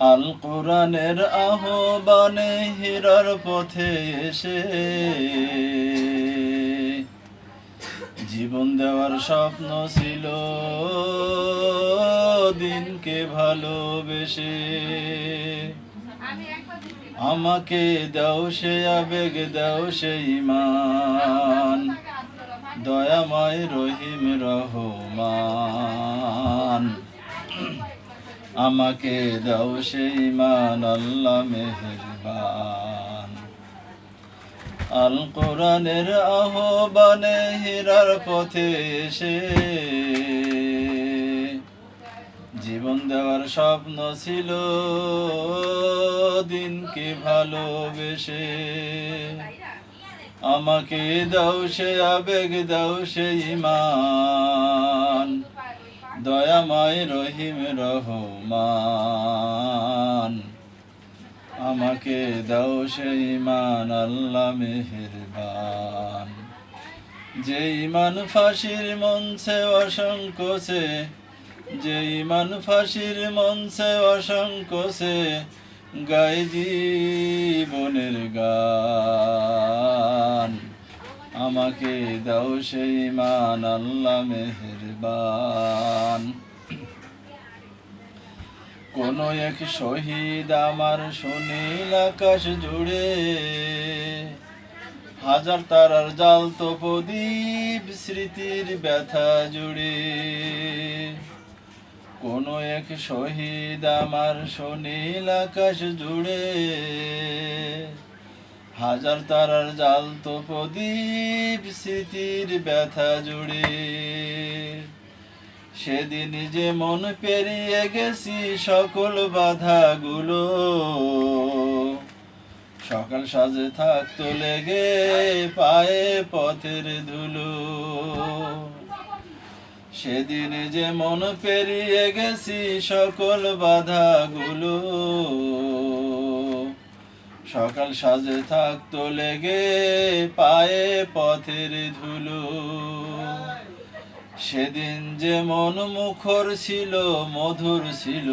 আল কোরআনের আহ্বানে হীরার পথে এসে জীবন দেওয়ার স্বপ্ন ছিল দিনকে ভালোবেসে। আমাকে দাও সে আবেগ, দাও সে ইমান দয়াময় রহিম রহমান। আমাকে দাও সে ইমান আল্লাহ মেহেরবান। আল কোরআনের আহ্বানে হীরার পথে এসে জীবন দেওয়ার স্বপ্ন ছিল, দিনকে ভালোবেসে। আমাকে দাও সে আবেগ, দাও সে ইমান। দয়াময় রহিম রহমান। আমাকে দাও সে ইমান আল্লাহ মেহেরবান। যে ইমান ফাঁসির অসংখ্য সে যে ইমান ফাঁসির অসংখ্য সে গাই জীবনের গান। আমাকে দাও সেই ইমান আল্লাহ মেহেরবান। কোন এক শহীদ আমার সুনীল আকাশ জুড়ে, হাজার তারার জাল তো প্রদীপ স্মৃতির ব্যথা জুড়ে। কোন এক শহীদ আমার সুনীল আকাশ জুড়ে হাজার তারার জাল তো প্রদীপ স্মৃতির ব্যথা জুড়ে। সেদিন যে মন পেরিয়ে গেছি সকল বাধাগুলো। সকাল সাজে থাকতো লেগে পায়ে পথের ধুলো। সেদিন যে মন পেরিয়ে গেছি সকল বাধাগুলো। সকাল সাজে থাকতো লেগে পায়ে পথের ধুলো। সেদিন যে মন মুখর ছিল, মধুর ছিল,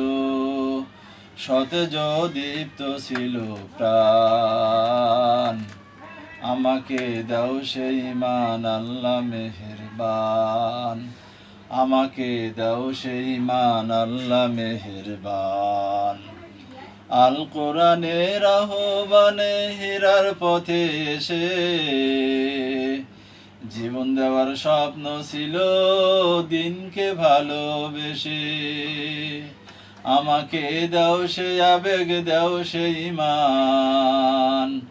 সতেজ দীপ্ত ছিল প্রাণ। আমাকে দাও সেই মান, আল্লাহ মেহেরবান। আমাকে দাও সেই মান, আল্লাহ মেহেরবান। আল কোরআনের আহ্বানে হীরার পথে এসে জীবন দেওয়ার স্বপ্ন ছিল দিনকে ভালোবেসে। আমাকে দাও সে আবেগ, দাও সে ইমান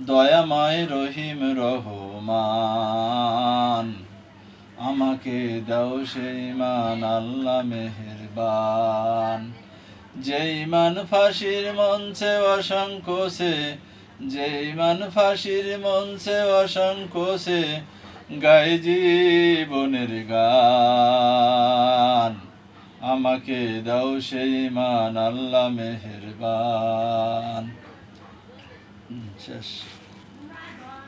দয়াময় রহিম রহমান। আমাকে দাও সে ইমান আল্লাহ মেহেরবান। যে মান ফাঁসির মঞ্চে অসংকোচে, যেই মান ফাঁসির মঞ্চে অসংকোচে, গাই জীবনের গান। আমাকে দাও সেই মান, আল্লাহ মেহেরবান। শেষ।